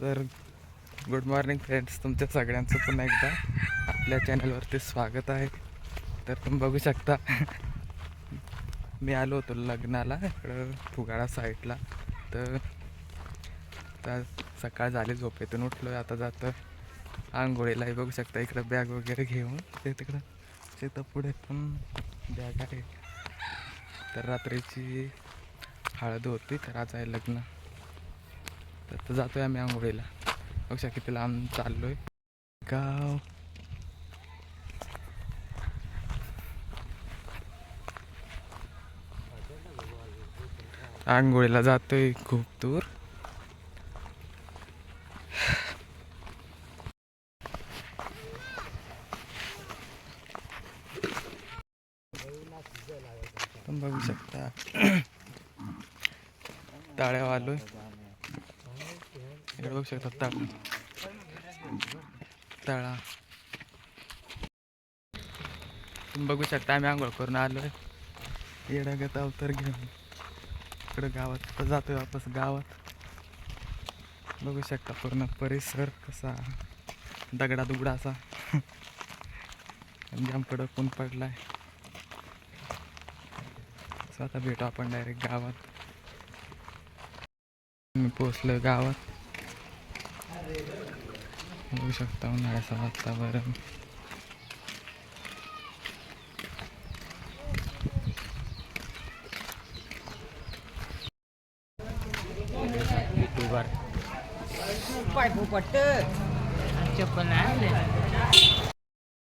तर good morning friends तुमच्या सगळ्यांचं पुन्हा एकदा आपल्या चॅनलवरती स्वागत आहे. तर तुम्ही बघू शकता मी आलो होतो लग्नाला इकडं फुगाळा साईडला. तर आता सकाळ झाली झोपेतून उठलो आता जातं आंघोळीलाही बघू शकता इकडं बॅग वगैरे घेऊन ते तिकडं शेतं पुढे पण बॅग आहे. तर रात्रीची हळद होती तर आज आहे लग्न. तर जातोय आम्ही आंघोळीला. बघू किती लांब चाललोय. गाव. आंघोळीला जातोय खूप दूर. बघू शकता. टाळ्या आलोय इकडे बघू शकता तळा तळा तुम्ही बघू शकता आम्ही आंघोळ करून आलोय येडागत अवतर घेऊन इकडं गावात आता जातोय वापस गावात बघू शकता पूर्ण परिसर कसा दगडा दुगडा असा जाम कोण पडलाय आता भेटू आपण डायरेक्ट गावात मी पोचलोय गावात बघू शकता उन्हाळ्याचं वातावरण.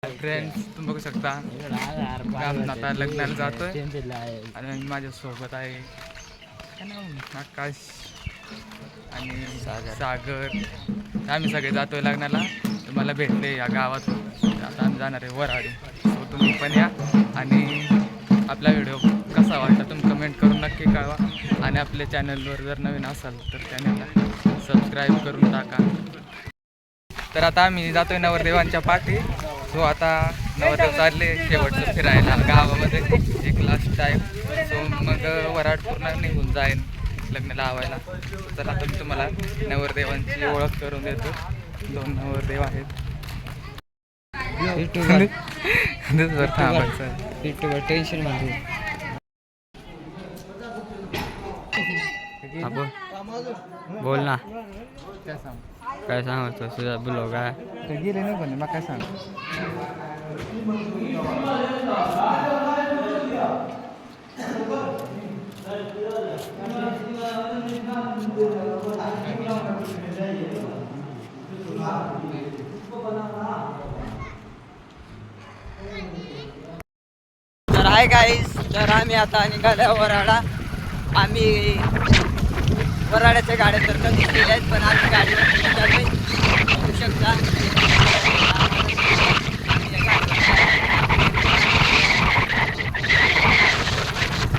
फ्रेंड्स तुम्ही बघू शकता. आता लग्नाला जातोय. आणि माझ्यासोबत आहे? आकाश आणि सागर. आम्ही सगळे जातोय लग्नाला. तर मला भेटले या गावात. आता आम्ही जाणार आहे वराडी सो तुम्ही पण या. आणि आपला व्हिडिओ कसा वाटला तुम्ही कमेंट करून नक्की कळवा. आणि आपल्या चॅनलवर जर नवीन असाल तर चॅनलला सबस्क्राईब करून टाका. तर आता आम्ही जातोय नवरदेवांच्या पाठी. सो आता नवरदेव चालले शेवटचं फिरायला. गावामध्ये एक लास्ट टाईम सो मग वराड पूर्ण निघून जाईन. लग्न लावायला. तर आता मी तुम्हाला नवरदेवांची ओळख करून देतो. दोन नवरदेव आहेत. दिवसभर थांबायचं टेन्शनमध्ये हा बोल ना. काय सांग काय सांगतो तुझा ब्लॉग आहे. गेले नाही पण मग काय सांग? तर आहे गाईस तर आम्ही आता निघाल्या वराडा. आम्ही वराड्याच्या गाड्या तर कधीच आहेत पण आम्ही गाडीवर निघालोय. बघू शकता.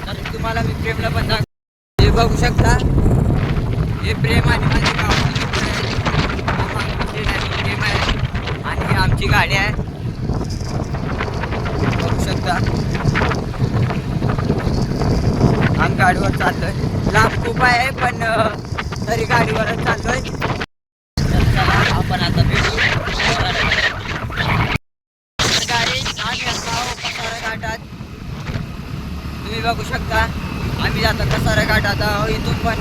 तर तुम्हाला मी प्रेमला पण बघू शकता. हे प्रेम आणि माझे प्रेम आहे आणि ही आमची गाडी आहे. बघू शकता. आम गाडीवर चालतोय लांब खूप आहे पण तरी गाडीवरच चालतोय आपण आता भेटू गाडी आम्ही आता कसारा घाटात तुम्ही बघू शकता. आम्ही जातो कसारा घाटात. आहो इथून पण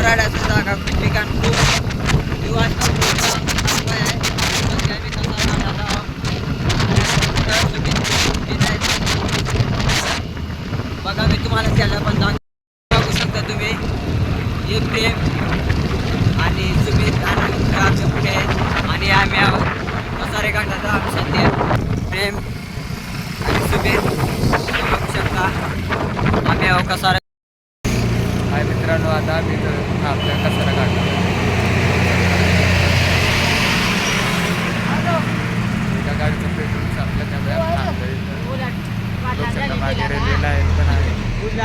वराड्याचं जागा ठिकाण खूप निवांत बघा मी तुम्हाला त्याला पण बघू शकता तुम्ही एक प्रेम आणि सुमित आणि पुढे आणि आम्ही आहोत सध्या प्रेम आणि तुम्ही बघू शकता आम्ही आहोत कसारे हाय मित्रांनो आता आम्ही इथं आपल्या कसारा काढतो एका गाडीचं पेट्रोल संपलं त्यामुळे आम्ही थांबलोय इथं. बघू शकता मागे रेल्वे लाईन पण आहे पूर्ण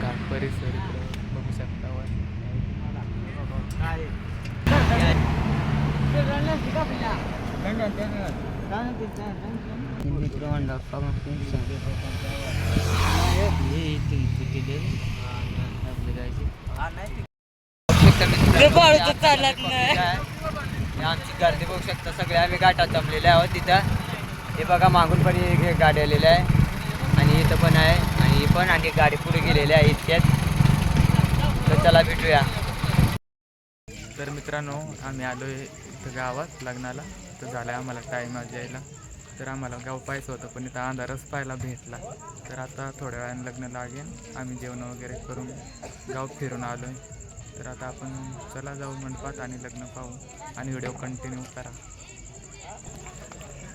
घाट परिसर बघू शकता हे आमची गर्दी बघू शकता. सगळे आम्ही गाठा जमलेले आहोत तिथं. हे बघा मागून पण एक गाडी आलेली आहे. इथं पण आहे आणि ही पण आणि गाडी पुढे गेलेली आहे इतक्यात. तर चला भेटूया. तर मित्रांनो आम्ही आलो आहे इथं गावात लग्नाला. तर झालं आम्हाला टाईम आज यायला. तर आम्हाला गाव पाहायचं होतं पण इथं अंधारच पाहायला भेटला. तर आता थोड्या वेळाने लग्न लागेल. आम्ही जेवण वगैरे करून गाव फिरून आलो आहे तर आता आपण चला जाऊ मंडपात आणि लग्न पाहू. आणि व्हिडिओ कंटिन्यू करा.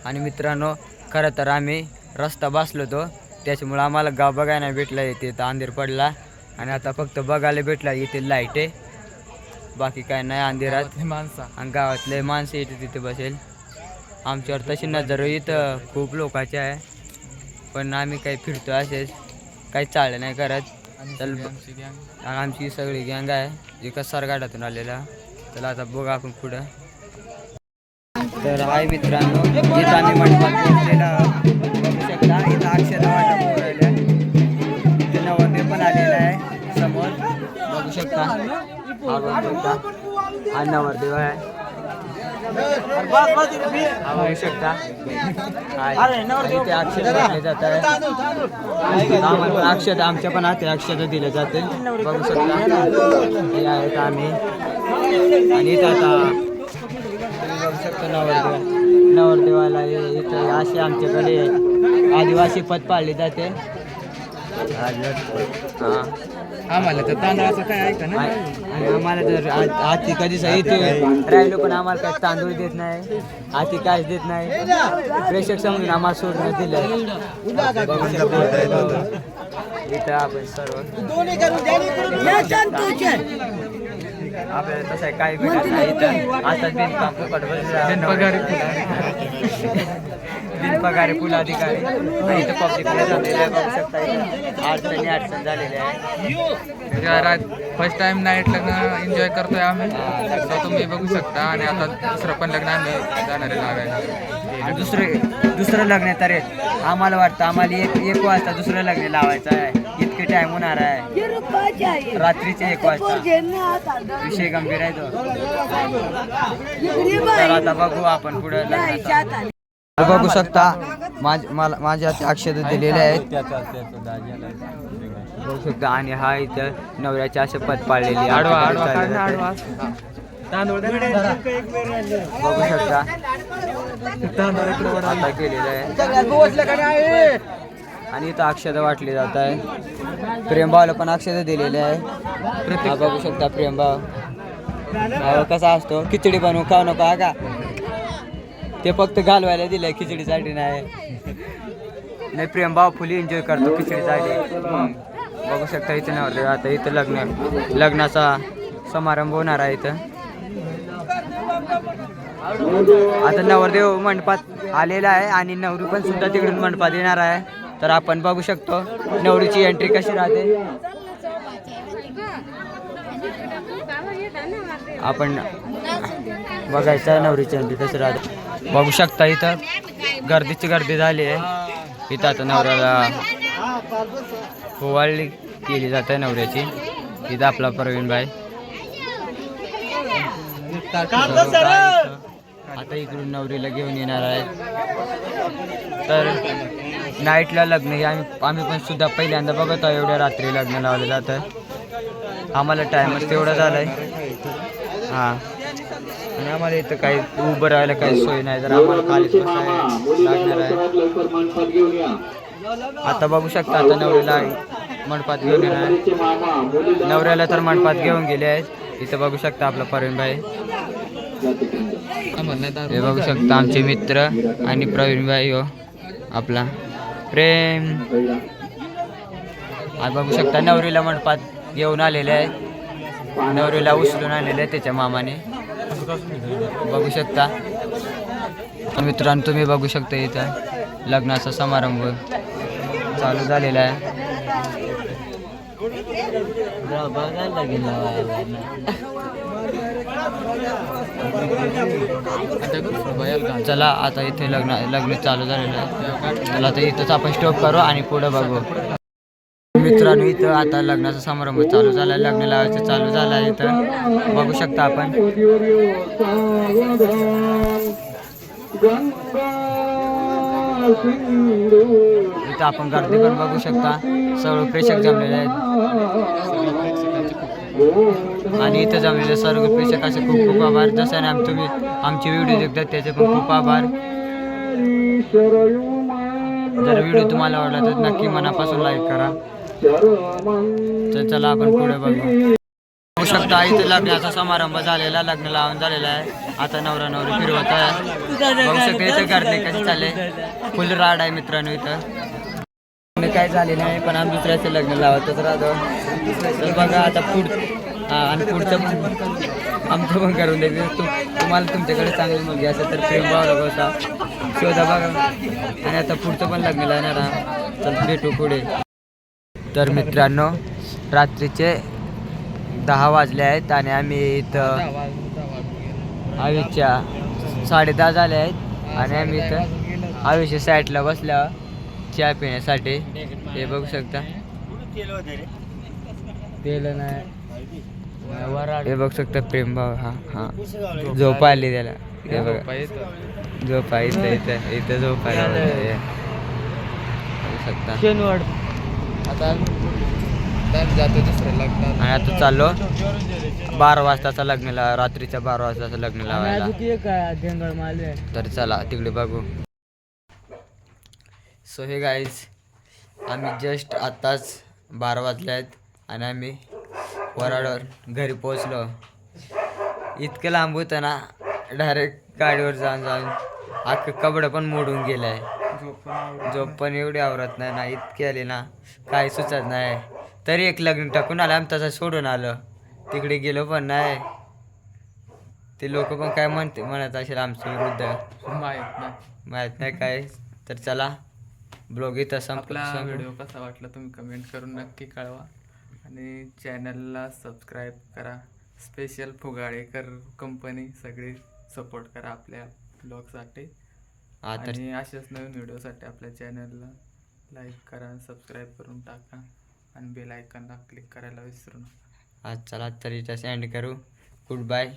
आणि मित्रांनो खरं तर आम्ही रस्ता बसलो होतो. त्याच्यामुळं आम्हाला गाव बघायला भेटला येते तर अंधेर पडला. आणि आता फक्त बघायला भेटला इथे लाइट आहे. बाकी काय नाही अंधेरात. माणसा. आणि गावातले माणसं इथे तिथे बसेल. आमच्यावर तशी नजर इथं खूप लोकांची आहे. पण आम्ही काही फिरतो असेच. काही चाललं नाही करत. चल आणि आमची सगळी गँग आहे. जी कसार गाठातून आलेला. चला आता बघू आपण पुढं. तर आहे मित्रांनो इथं आम्ही मंडपात आहोत. बघू शकता इथं अक्षर वाटप हा नवरदेव आहे बघू. शकता. अक्षर पण अक्षत आमच्या पण हाती अक्षत दिले जाते बघू शकता. हे आहेत आम्ही. आणि इथं आता बघू शकता नवरदेव. नवरदेवाला इथं असे आमच्याकडे आदिवासी पद पाळली जाते. हां. आम्हाला तर तांदळाचं काय ऐका ना आणि आम्हाला आ- हाती कधी इथे राहिलो पण आम्हाला काही तांदूळ देत नाही. हाती काहीच देत नाही. प्रेक्षक समजून आम्हाला सोडण्यात दिलं इथं आपण सर्व आपल्याला तसं काही भेटत नाही. इथं आता फुकट पगारी बिनपगारी फुल अधिकारी आणि इथं पब्लिक झालेले आहे बघू शकता इथं. अडचणी अडचण झालेल्या आहे फर्स्ट टाइम नाईट लग्न एन्जॉय करतोय आम्ही. तर तुम्ही बघू शकता. आणि आता दुसरं पण लग्न आम्ही जाणार आहे लागायला. आणि दुसरे दुसरं लग्न तर. आम्हाला वाटतं आम्हाला एक एक वाजता दुसरं लग्न लावायचं आहे. इतके टाइम होणार आहे. रात्रीचे एक वाजता. विषय गंभीर आहे तो. तर आता बघू आपण पुढे बघू शकता माझ मला माझ्या अक्षर दिलेले आहेत. बघू शकता आणि हा इथं नवऱ्याचे असे पद. तांदूळ बघू शकता. आता केलेलं आहे. आणि इथं अक्षता वाटली जात आहे प्रेमभावला पण अक्षता दिलेले आहे बघू शकता प्रेमभाव भाव कसा असतो? खिचडी बनवू खाऊ नको हा का? ते फक्त घालवायला दिलंय खिचडीसाठी नाही. नाही प्रेमभाव फुली एन्जॉय करतो खिचडीसाठी. बघू शकता इथं नवरदेव आता इथं लग्न लग्नाचा समारंभ होणार आहे इथं. आता नवरदेव मंडपात आलेला आहे आणि नवरी पण सुद्धा तिकडून मंडपात येणार आहे. तर आपण बघू शकतो नवरीची एंट्री कशी राहते. आपण बघायचं नवरीची एंट्री कशी राहते. बघू शकता इथं. गर्दीची गर्दी झाली आहे. इथं आता नवऱ्याला पोवाळली केली जाते नवऱ्याची. इथं आपला प्रवीण भाई. आता इकडून नवरीला घेऊन येणार आहे. तर नाईटला लग्न हे आम्ही आम्ही पण सुद्धा पहिल्यांदा बघत आहोत. एवढ्या रात्री लग्न लावलं जातं. आम्हाला टाईमच तेवढा आहे हां. आणि आम्हाला इथं काही उभं राहायला काही सोय नाही. तर आम्हाला खालीच लागणार आहे. आता बघू शकता आता नवरीला मंडपात घेऊन येणार आहे. नवऱ्याला तर मंडपात घेऊन गेले आहेत. इथं बघू शकता आपला प्रवीण भाई. हे बघू शकता आमचे मित्र आणि प्रवीण भाई हो आपला प्रेम. आज बघू शकता नवरीला मंडपात घेऊन आलेले आहेत. नवरीला उचलून आलेले आहेत त्याच्या मामाने. बघू शकता. मित्रांनो तुम्ही बघू शकता इथं लग्नाचा समारंभ चालू झालेला आहे. चला आता इथे लग्न लग्न चालू झालेलं आहे. चला आता इथंच आपण स्टॉप करू आणि पुढं बघू. मित्रांनो इथं आता लग्नाचा समारंभ चालू झाला लग्न लावायचं चालू झालं आहे इथं. बघू शकता आपण. इथं आपण गर्दी पण बघू शकता. सर्व प्रेक्षक जमलेले आहेत. आणि इथं जमलेले सर्व प्रेक्षकाचे खूप खूप आभार. जसं आम तुम्ही आमचे व्हिडिओ देखतात त्याचे पण खूप आभार. जर व्हिडिओ तुम्हाला आवडला तर नक्की मनापासून लाईक करा. तर चला आपण पुढे बघू. बघू शकता इथे लग्नाचा समारंभ झालेला लग्न लावून झालेला आहे. आता नवरा नवरी फिरवत आहे. बघू शकता इथे गर्दी कशी चालले फुल राड आहे मित्रांनो इथं. काय झाले नाही पण आम्ही दुसऱ्याचे लग्न लावतच राहतो. तर बघा आता पुढ हा, आणि पुढचं पण आमचं पण करून द्यायचं तु तुम्हाला तुमच्याकडे चांगली मुलगी असेल तर प्रेम भाव होता शोधा बघा. आणि आता पुढचं पण लग्न लावणार तर चल भेटू पुढे. तर मित्रांनो रात्रीचे दहा वाजले आहेत आणि आम्ही इथं आयुषच्या साडे दहा झाले आहेत आणि आम्ही इथं आयुष्य साईडला बसल्या चहा पिण्यासाठी. हे बघू शकता. तेल नाही. हे बघू शकता प्रेम भाव हा हा. झोप आली त्याला. हे बघा. झोपा इथं इथं इथं झोप शकता. आता टाइम जातो दुसऱ्या लग्नात आणि आता चाललो. बारा वाजताचं लग्न लावा रात्रीच्या बारा वाजताचं लग्न लावायला. तर चला तिकडे बघू. सो हे गाईज आम्ही जस्ट आत्ताच बारा वाजले आहेत आणि आम्ही वराडवर घरी पोचलो इतकं लांब होतं ना डायरेक्ट गाडीवर जाऊन जाऊन अख्खं कपडं पण मोडून गेलं. आहे झोप पण एवढी आवरत नाही ना इतकी आली ना काही सुचत नाही. तरी एक लग्न टाकून आलं आम्ही तसं सोडून आलं. तिकडे गेलो पण नाही. ते लोक पण काय म्हणते म्हणत असेल आमच्या विरुद्ध. माहीत नाही माहीत नाही काय तर चला. ब्लॉग इथं संप आपला संप- व्हिडिओ कसा वाटला तुम्ही कमेंट करून नक्की कळवा. आणि चॅनलला सबस्क्राईब करा. स्पेशल फुगाळेकर कंपनी सगळी सपोर्ट करा आपल्या ब्लॉगसाठी हा तर आणि अशाच नवीन व्हिडिओसाठी आपल्या चॅनलला लाईक करा सबस्क्राईब करून टाका आणि बेल आयकनला क्लिक करायला विसरू नका. आज चला तर इथं सेंड करू. Good bye